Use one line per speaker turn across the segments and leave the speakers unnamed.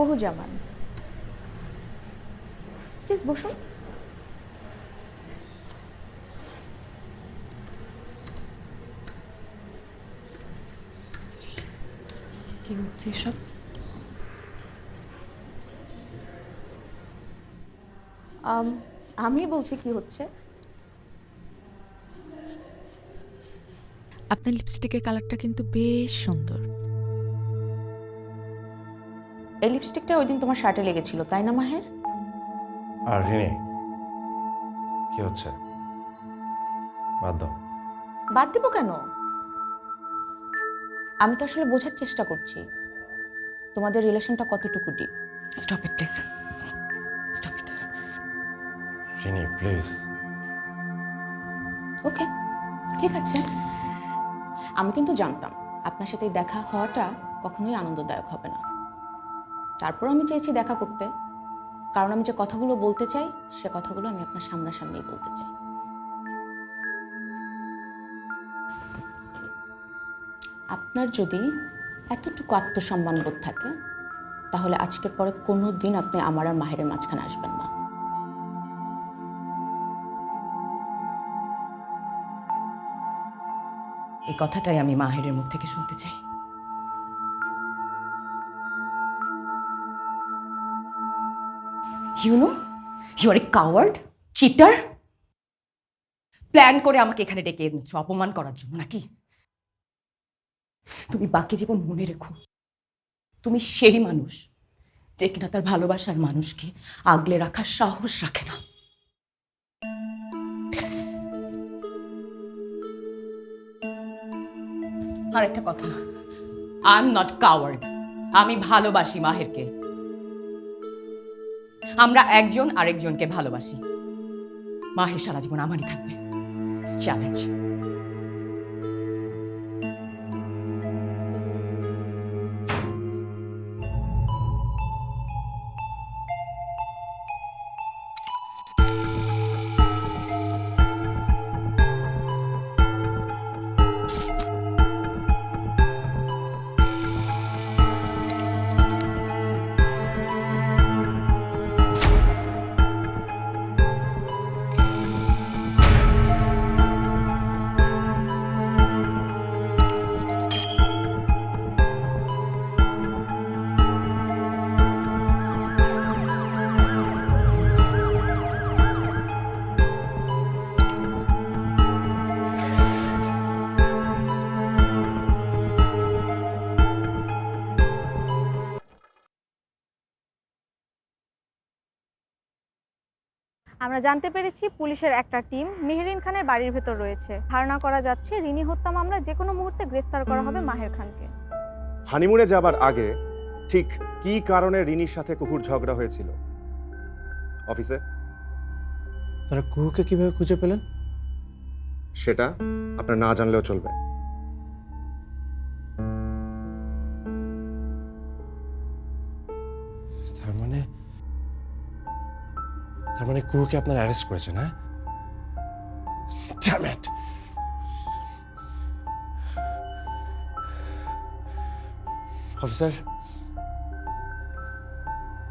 কুহুজামান please বসুন।
কি হচ্ছে এসব?
আমি বলছি কি হচ্ছে?
আপনার লিপস্টিকের কালারটা কিন্তু বেশ সুন্দর।
এই লিপস্টিকটা ওই দিন তোমার শার্টে লেগেছিল তাই না মাহের?
আর রিনি কি হচ্ছে? বাদ দাও।
বাদ দিব কেন? আমি তো আসলে বোঝার চেষ্টা করছি তোমাদের রিলেশনটা কতটুকু deep
stop it please stop it
Rini please
okay ঠিক আছে। আমি কিন্তু জানতাম আপনার সাথে দেখা হওয়াটা কখনোই আনন্দদায়ক হবে না। তারপর আমি চেয়েছি দেখা করতে। কারণ আমি যে কথাগুলো বলতে চাই, সে কথাগুলো আমি আপনার সামনাসামনি বলতে চাই। আপনার যদি এতটুকু আত্মসম্মান বোধ থাকে, তাহলে আজকের পরে কোনো দিন আপনি আমার আর মাহেরের মাঝখানে আসবেন না।
এই কথাটাই আমি মাহেরের মুখ থেকে শুনতে চাই। You know you are a coward cheater plan করে আমাকে এখানে ডেকে এনেছো অপমান করার জন্য নাকি? তুমি বাকি জীবন মনে রেখো। তুমি সেই মানুষ যে কিনা তার ভালোবাসার মানুষকে আগলে রাখার সাহস রাখে না। আর একটা কথা আই এম নট কাওয়ার্ড আমি ভালোবাসি মাহেরকে। আমরা একজন আরেকজনকে ভালোবাসি। মাহের সারা জীবন আমারই থাকবে। চ্যালেঞ্জ
আমরা জানতে পেরেছি পুলিশের একটা টিম মেহেরিন খানের বাড়ির ভেতর রয়েছে। ধারণা করা যাচ্ছে রিনি হত্যা মামলা যে কোনো মুহূর্তে গ্রেফতার করা হবে মাহের খানকে।
হানিমুনে যাবার আগে ঠিক কী কারণে রিনির সাথে কুকুর ঝগড়া হয়েছিল? অফিসে?
তারা কুহুকে কীভাবে খুঁজে পেলেন?
সেটা আপনার না জানলেও চলবে।
তার মানে কুহুকে আপনার অ্যারেস্ট করেছেন হ্যাঁ? It! অফিসার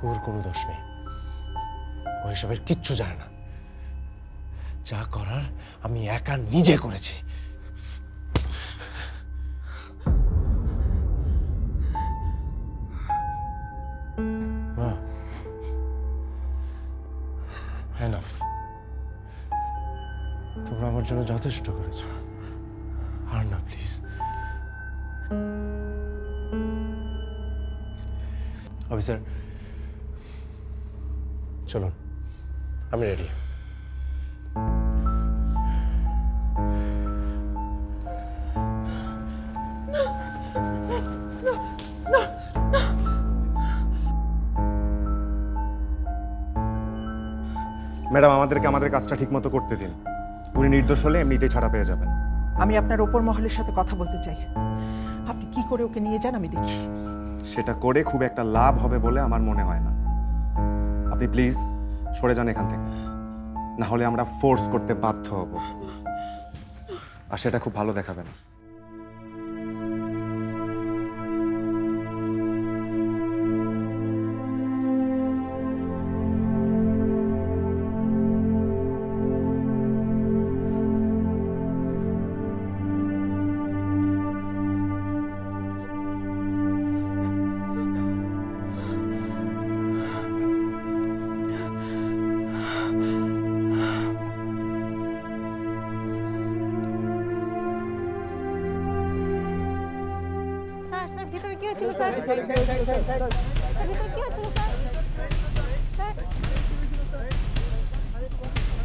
কুহুর কোনো দোষ নেই। ও এসবের কিচ্ছু জানে না। যা করার আমি একা নিজে করেছি। জন্য যথেষ্ট করেছ। আর না, প্লিজ। অফিসার, চলুন। আমি রেডি।
ম্যাডাম, আমাদেরকে আমাদের কাজটা ঠিকমতো করতে দিন। উনি নির্দোষ হলে এমনিতে ছাড়া পেয়ে যাবেন।
আমি আপনার ওপর মহলের সাথে কথা বলতে চাই। আপনি কি করে ওকে নিয়ে যান আমি দেখি।
সেটা করে খুব একটা লাভ হবে বলে আমার মনে হয় না। আপনি প্লিজ সরে যান এখান থেকে। না হলে আমরা ফোর্স করতে বাধ্য হব। আর সেটা খুব ভালো দেখাবে না।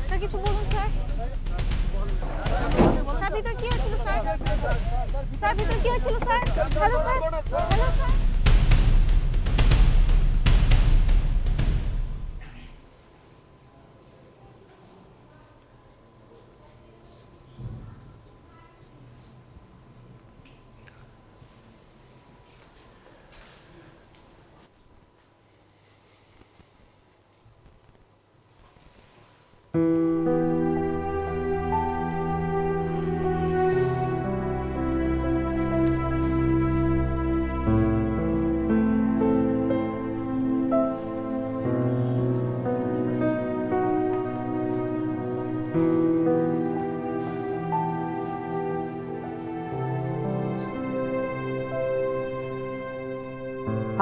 স্যার কিছু বলুন স্যার স্যার ভিতরে কি হচ্ছিল স্যার স্যার ভিতরে কি হচ্ছিল sir hello sir hello sir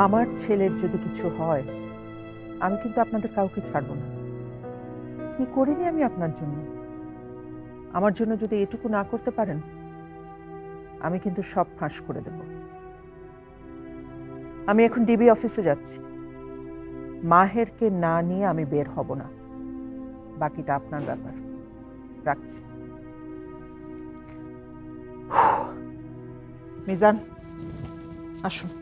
আমার ছেলের যদি কিছু হয়, আমি কিন্তু আপনাদের কাউকে ছাড়বো না। কি করিনি আমি আপনার জন্য? আমার জন্য যদি এটুকু না করতে পারেন, আমি কিন্তু সব ফাঁস করে দেব। আমি এখন ডিবি অফিসে যাচ্ছি। মাহেরকে না নিয়ে আমি বের হব না। বাকিটা আপনার ব্যাপার। রাখছি। মিজান, আসুন।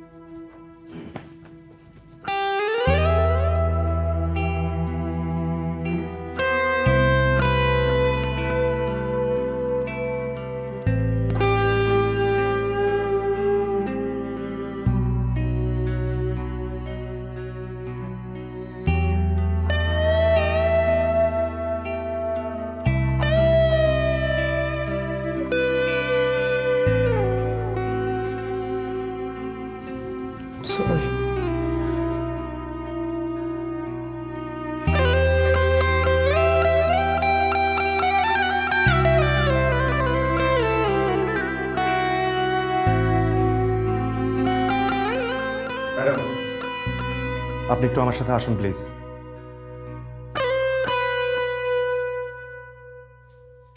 আপনি একটু আমার সাথে আসুন প্লিজ।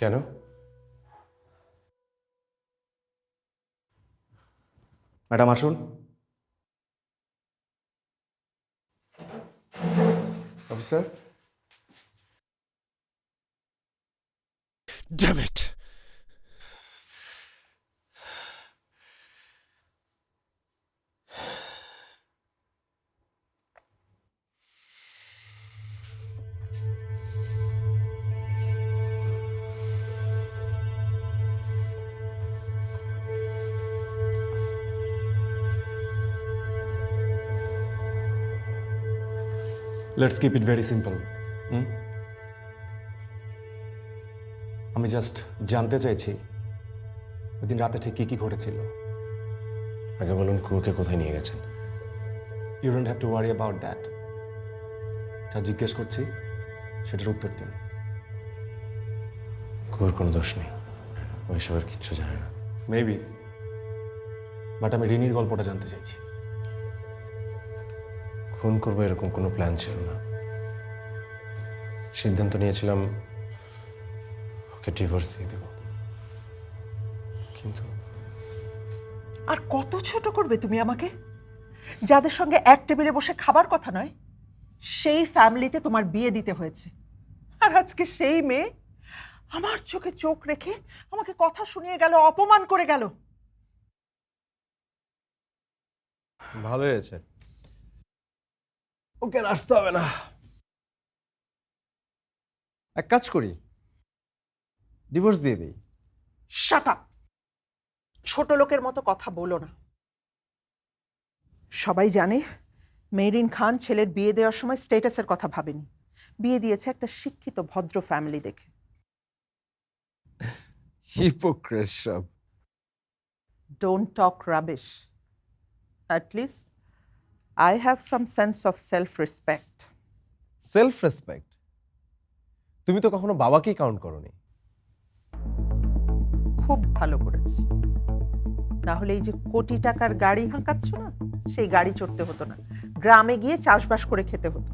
কেন?
ম্যাডাম আসুন।
Officer? Damn it!
Let's keep it very simple আমি জাস্ট জানতে চাইছি ওই রাতে ঠিক কী কী ঘটেছিল?
আগে বলুন কুয়োকে কোথায় নিয়ে গেছেন?
You don't have to worry about that যা জিজ্ঞেস করছি সেটার উত্তর দিন।
কুয়োর কোনো দোষ নেই। ওইসবের কিচ্ছু জানে না।
মেবি বাট আমি রিনির গল্পটা জানতে চাইছি।
খুন করব এরকম কোনো প্ল্যান ছিল না। সিদ্ধান্ত নিয়েছিলাম ওকে ডিভোর্স দিয়ে দেব। কিন্তু
আর কত ছোট করবে তুমি আমাকে? যাদের সঙ্গে এক টেবিলে বসে খাবার কথা নয় সেই ফ্যামিলিতে তোমার বিয়ে দিতে হয়েছে। আর আজকে সেই মেয়ে আমার চোখে চোখ রেখে আমাকে কথা শুনিয়ে গেল অপমান করে গেল।
ভালো হয়েছে। ওকে আর আসতে হবে না।
এক কাজ করি ডিভোর্স দিয়ে দিই।
শাট আপ ছোট লোকের মতো কথা বলো না। সবাই জানে মেরিন খান ছেলের বিয়ে দেওয়ার সময় স্টেটাসের কথা ভাবেনি। বিয়ে দিয়েছে একটা শিক্ষিত ভদ্র ফ্যামিলি দেখে।
হিপোক্রেট সব।
Don't talk rubbish. At least I have some sense of self respect.
Self respect তুমি তো কখনো বাবাকেই কাউন্ট করনি।
খুব ভালো করেছি। না হলে এই যে কোটি টাকার গাড়ি হাঁকাচ্ছ না সেই গাড়ি চড়তে হতো না। গ্রামে গিয়ে চাষবাস করে খেতে হতো।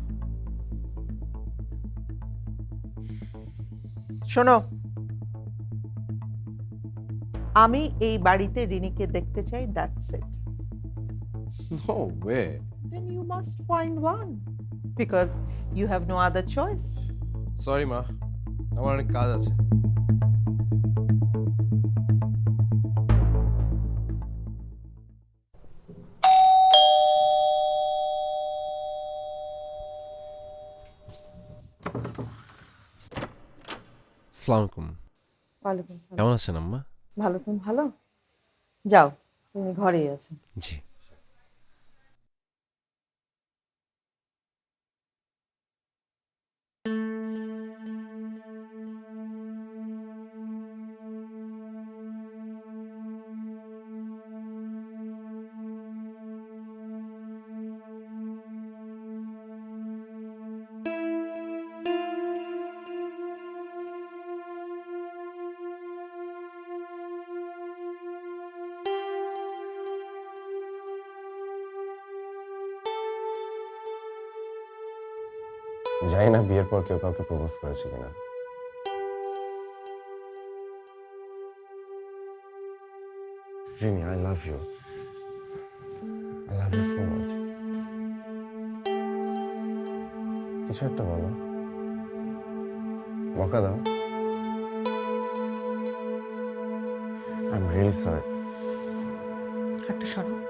শোনো আমি এই বাড়িতে রিনিকে দেখতে চাই that's it
no way
Then you must find one. Because you have no other choice.
Sorry মা আমার অনেক কাজ আছে। আসসালামু আলাইকুম।
ওয়ালাইকুম আসসালাম
কেমন আছেন আম্মা?
ভালো তুমি ভালো? যাও তুমি ঘরেই আছো।
জি।
জানি না বিয়ের পর কেউ কাউকে প্রপোজ করেছে কিনা। Rini I love you I love you so much কিছু একটা বলো। বকা দাও। আই এম রিয়েলি সরি
একটা সরো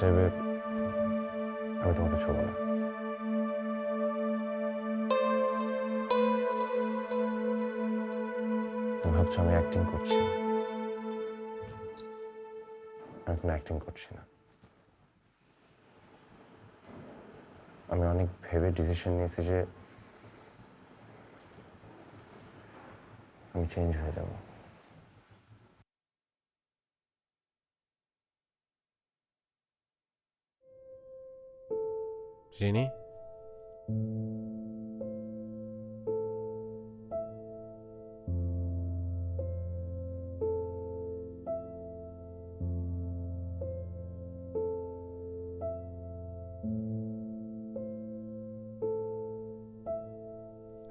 চাইবে আমি তোমাকে ছোব না। ভাবছ আমি অ্যাক্টিং করছি আমি কোনো অ্যাক্টিং করছি না। আমি অনেক ভেবে ডিসিশন নিয়েছি যে আমি চেঞ্জ হয়ে যাব।
Rini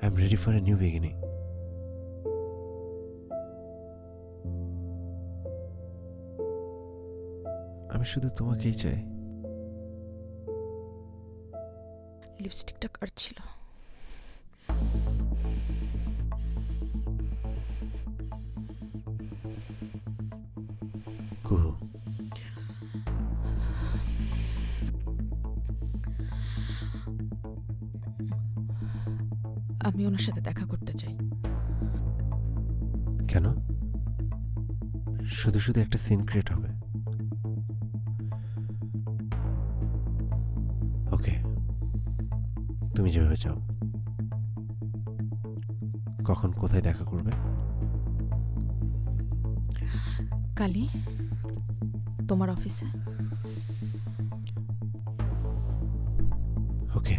I'm ready for a new beginning. আমি শুধু তোমাকেই চাই
লিপস্টিকটা কার ছিল
কুহু।
আমি ওনার সাথে দেখা করতে চাই।
কেন? শুধু শুধু একটা সিন ক্রিয়েট হবে। তুমি যেভাবে চাও। কখন কোথায় দেখা করবে?
কালি তোমার অফিসে?
ওকে।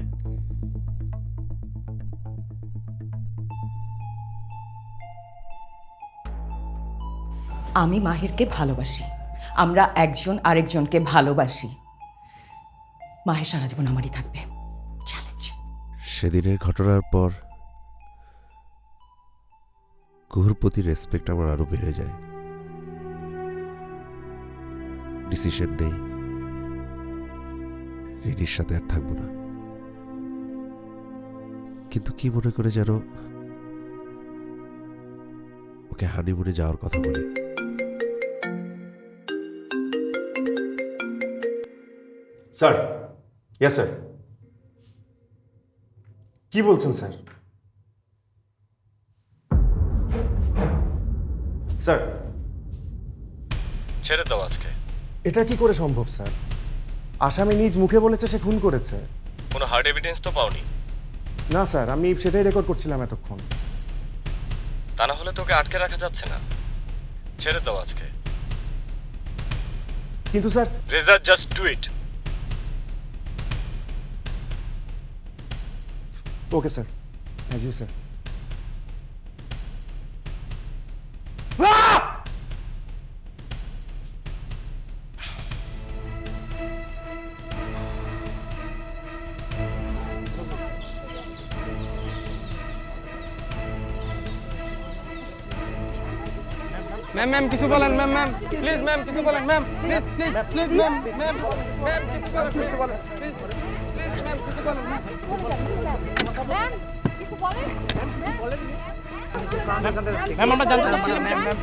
আমি মাহেরকে ভালোবাসি। আমরা একজন আরেকজনকে ভালোবাসি। মাহের সারা জীবন আমারই থাকবে।
সেদিনের ঘটনার পর কুহুর প্রতি রেসপেক্ট আমার আরও বেড়ে যায়। ডিসিশন নেই। রিনির সাথে আর থাকব না। কিন্তু কি মনে করে যেন ওকে হানিমুনে যাওয়ার কথা বলি।
স্যার ইয়েস স্যার কি বলছেন স্যার? স্যার।
ছেড়ে দাও আজকে।
এটা কি করে সম্ভব স্যার? আসামি নিজ মুখে বলেছে সে খুন করেছে।
কোনো হার্ড এভিডেন্স তো পাওনি?
না স্যার আমি সেটাই রেকর্ড করছিলাম এতক্ষণ।
তা না হলে তোকে আটকে রাখা যাচ্ছে না। ছেড়ে দাও আজকে।
কিন্তু sir
result just do it
okay, sir. As you sir
ma'am ma'am কিছু বলেন ম্যাম ম্যাম প্লিজ ম্যাম কিছু বলেন ma'am please please please ma'am ma'am ma'am কিছু বলেন কিছু বলেন প্লিজ ম্যাম আমরা জানতে চাচ্ছিলাম ম্যাম
ম্যাম